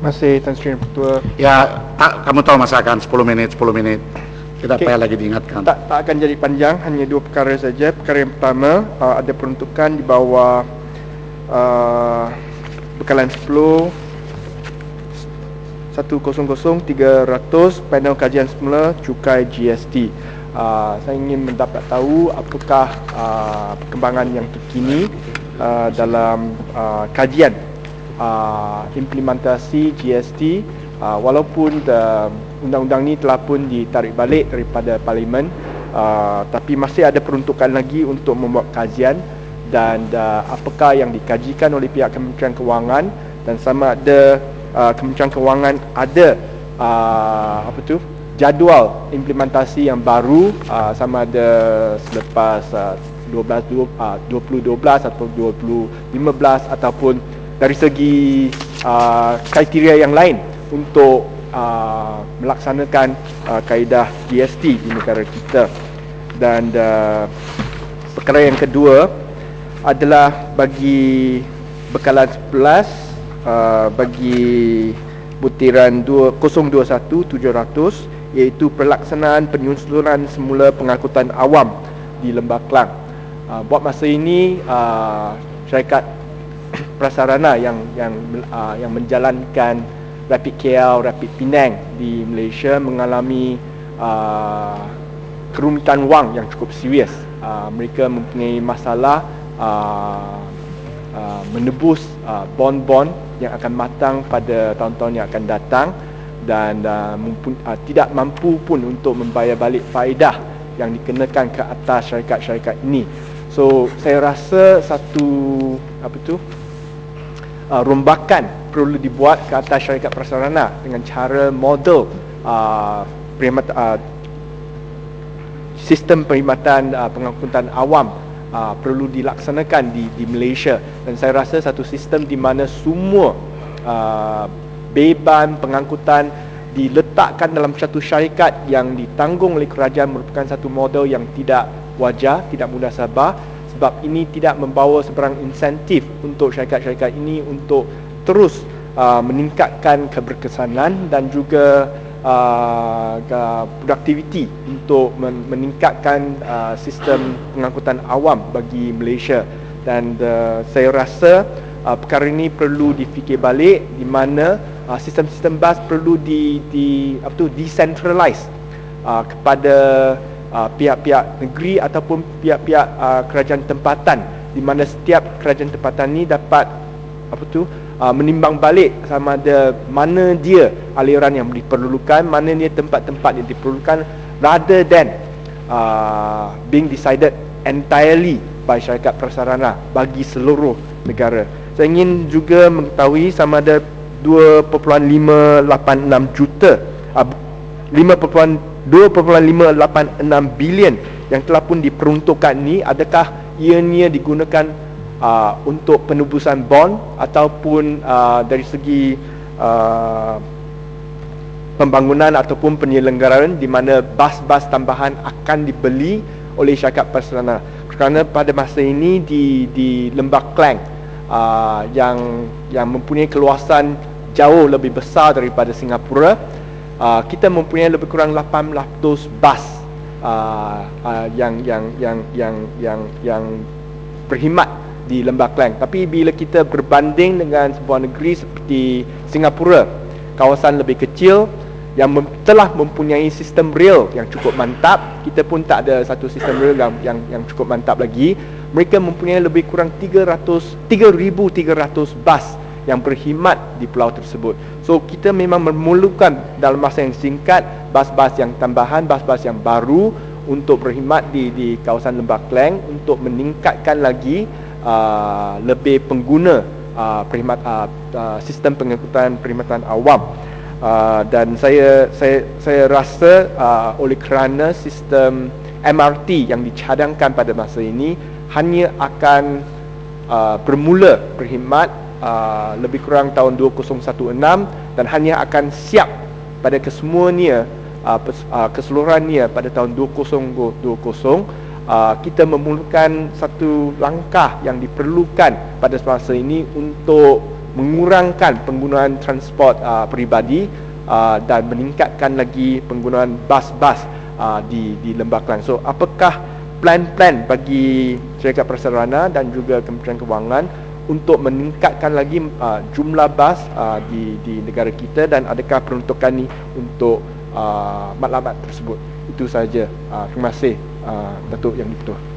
Masih Tan Sri Ketua. Ya, tak, kamu tahu masakan 10 menit, 10 menit. Tidak Okey. payah lagi diingatkan. Tak tak akan jadi panjang, hanya dua perkara saja. Perkara yang pertama, uh, ada peruntukan di bawah uh, bekalan 10 100 300 panel kajian semula cukai GST. Uh, saya ingin mendapat tahu apakah uh, perkembangan yang terkini uh, dalam uh, kajian uh, implementasi GST uh, walaupun uh, undang-undang ni telah pun ditarik balik daripada parlimen uh, tapi masih ada peruntukan lagi untuk membuat kajian dan uh, apakah yang dikajikan oleh pihak Kementerian Kewangan dan sama ada uh, Kementerian Kewangan ada uh, apa tu jadual implementasi yang baru uh, sama ada selepas uh, 12 dua- uh, 2012 atau 2015 ataupun dari segi uh, kriteria yang lain untuk uh, melaksanakan uh, kaedah GST di negara kita dan uh, perkara yang kedua adalah bagi bekalan 11 uh, bagi butiran 2 021 700 iaitu pelaksanaan penyusulan semula pengangkutan awam di Lembah Kelang. Uh, buat masa ini uh, syarikat prasarana yang yang uh, yang menjalankan Rapid KL, Rapid Penang di Malaysia mengalami uh, kerumitan wang yang cukup serius. Uh, mereka mempunyai masalah uh, uh, menebus uh, bond-bond yang akan matang pada tahun-tahun yang akan datang dan uh, mumpun, uh, tidak mampu pun untuk membayar balik faedah yang dikenakan ke atas syarikat-syarikat ini. So saya rasa satu apa tu uh, rombakan perlu dibuat ke atas syarikat prasarana dengan cara model uh, uh, sistem perkhidmatan uh, pengangkutan awam uh, perlu dilaksanakan di di Malaysia. Dan saya rasa satu sistem di mana semua uh, beban pengangkutan diletakkan dalam satu syarikat yang ditanggung oleh kerajaan merupakan satu model yang tidak wajar, tidak mudah sabar sebab ini tidak membawa sebarang insentif untuk syarikat-syarikat ini untuk terus uh, meningkatkan keberkesanan dan juga uh, uh, produktiviti untuk men- meningkatkan uh, sistem pengangkutan awam bagi Malaysia. Dan uh, saya rasa uh, perkara ini perlu difikir balik di mana uh, sistem-sistem bas perlu di, di apa tu decentralize uh, kepada uh, pihak-pihak negeri ataupun pihak-pihak uh, kerajaan tempatan di mana setiap kerajaan tempatan ni dapat apa tu uh, menimbang balik sama ada mana dia aliran yang diperlukan, mana dia tempat-tempat yang diperlukan rather than uh, being decided entirely by syarikat prasarana bagi seluruh negara. Saya ingin juga mengetahui sama ada 2.586 juta uh, 5.2.586 bilion yang telah pun diperuntukkan ni adakah ianya digunakan uh, untuk penubusan bond ataupun uh, dari segi uh, pembangunan ataupun penyelenggaraan di mana bas-bas tambahan akan dibeli oleh syarikat prasarana kerana pada masa ini di di Lembah Klang uh, yang yang mempunyai keluasan jauh lebih besar daripada Singapura uh, kita mempunyai lebih kurang 800 bas uh, uh, yang yang yang yang yang yang berkhidmat di Lembah Klang. Tapi bila kita berbanding dengan sebuah negeri seperti Singapura kawasan lebih kecil yang mem- telah mempunyai sistem rail yang cukup mantap kita pun tak ada satu sistem rail yang yang, yang cukup mantap lagi. Mereka mempunyai lebih kurang 300 3300 bas yang berkhidmat di pulau tersebut. So kita memang memerlukan dalam masa yang singkat bas-bas yang tambahan bas-bas yang baru untuk berkhidmat di di kawasan Lembah Klang untuk meningkatkan lagi uh, lebih pengguna uh, perkhidmat uh, uh, sistem pengangkutan perkhidmatan awam. Uh, dan saya saya saya rasa uh, oleh kerana sistem MRT yang dicadangkan pada masa ini hanya akan uh, bermula berkhidmat uh, lebih kurang tahun 2016 dan hanya akan siap pada kesemuanya uh, uh, keseluruhannya pada tahun 2020 uh, kita memerlukan satu langkah yang diperlukan pada masa ini untuk mengurangkan penggunaan transport uh, peribadi uh, dan meningkatkan lagi penggunaan bas-bas uh, di di Lembah Kelang. So apakah plan-plan bagi syarikat prasarana dan juga Kementerian Kewangan untuk meningkatkan lagi uh, jumlah bas uh, di di negara kita dan adakah peruntukan ini untuk uh, matlamat tersebut? Itu saja. Uh, terima kasih uh, Datuk Yang Dipertua.